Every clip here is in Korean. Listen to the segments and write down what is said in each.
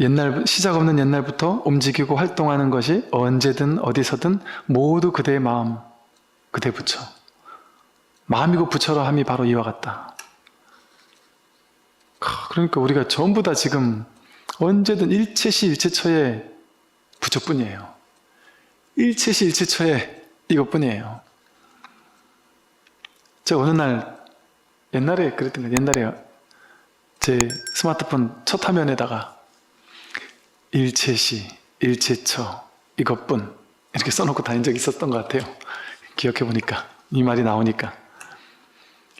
옛날 시작 없는 옛날부터 움직이고 활동하는 것이 언제든 어디서든 모두 그대의 마음, 그대 부처. 마음이고 부처라 함이 바로 이와 같다. 크, 그러니까 우리가 전부 다 지금 언제든 일체시 일체처의 부처뿐이에요. 일체시 일체처의 이것뿐이에요. 제가 어느 날 옛날에 그랬던 거예요. 옛날에 제 스마트폰 첫 화면에다가 일체시, 일체처, 이것뿐 이렇게 써놓고 다닌 적이 있었던 것 같아요. 기억해 보니까 이 말이 나오니까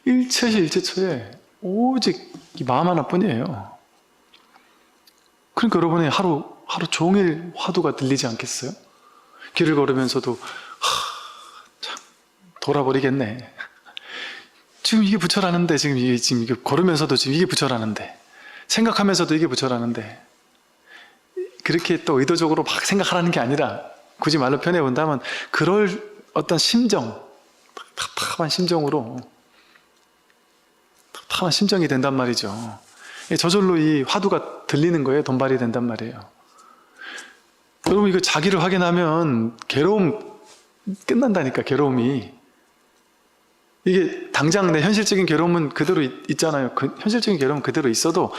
일체시, 일체처에 오직 이 마음 하나뿐이에요. 그러니까 여러분이 하루 하루 종일 화두가 들리지 않겠어요? 길을 걸으면서도 하, 참 돌아버리겠네. 지금 이게 부처라는데 지금 이게 지금 이게 걸으면서도 지금 이게 부처라는데 생각하면서도 이게 부처라는데 그렇게 또 의도적으로 막 생각하라는 게 아니라 굳이 말로 표현해 본다면 그럴 어떤 심정 답답한 심정으로 답답한 심정이 된단 말이죠. 저절로 이 화두가 들리는 거예요. 돈발이 된단 말이에요. 여러분 이거 자기를 확인하면 괴로움 끝난다니까 괴로움이 이게 당장 내 현실적인 괴로움은 그대로 있, 있잖아요. 그 현실적인 괴로움은 그대로 있어도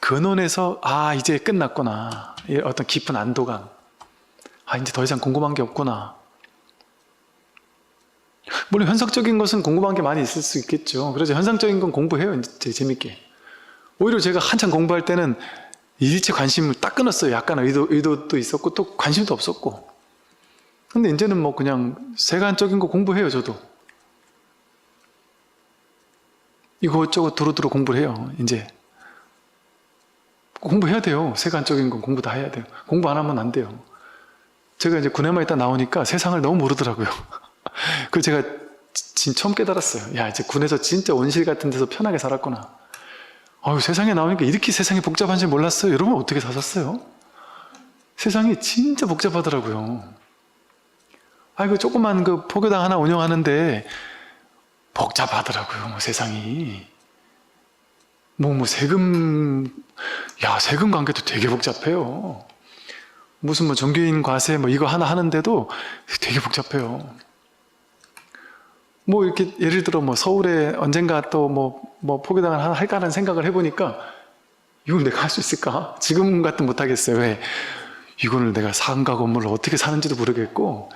근원에서 아 이제 끝났구나. 이 어떤 깊은 안도감. 아 이제 더 이상 궁금한 게 없구나. 물론 현상적인 것은 궁금한 게 많이 있을 수 있겠죠. 그래서 현상적인 건 공부해요. 이제 재밌게. 오히려 제가 한참 공부할 때는 일체 관심을 딱 끊었어요. 약간 의도, 의도도 있었고 또 관심도 없었고. 근데 이제는 뭐 그냥 세간적인 거 공부해요. 저도. 이것저것 두루두루 공부를 해요. 이제. 공부해야 돼요. 세간적인 건 공부 다 해야 돼요. 공부 안 하면 안 돼요. 제가 이제 군에만 있다 나오니까 세상을 너무 모르더라고요. 그 제가 진 처음 깨달았어요. 야, 이제 군에서 진짜 온실 같은 데서 편하게 살았구나. 아유, 세상에 나오니까 이렇게 세상이 복잡한지 몰랐어요. 여러분 어떻게 사셨어요? 세상이 진짜 복잡하더라고요. 아이고, 조그만 그 포교당 하나 운영하는데 복잡하더라고요. 뭐 세상이. 뭐, 뭐, 세금, 야, 세금 관계도 되게 복잡해요. 무슨 뭐 종교인 과세 뭐 이거 하나 하는데도 되게 복잡해요. 뭐 이렇게 예를 들어 뭐 서울에 언젠가 또 뭐 뭐 포교당을 하나 할까라는 생각을 해보니까 이걸 내가 할 수 있을까? 지금 같은 못하겠어요. 왜? 이거를 내가 상가 건물을 어떻게 사는지도 모르겠고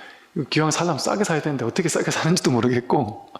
기왕 살려면 싸게 사야 되는데 어떻게 싸게 사는지도 모르겠고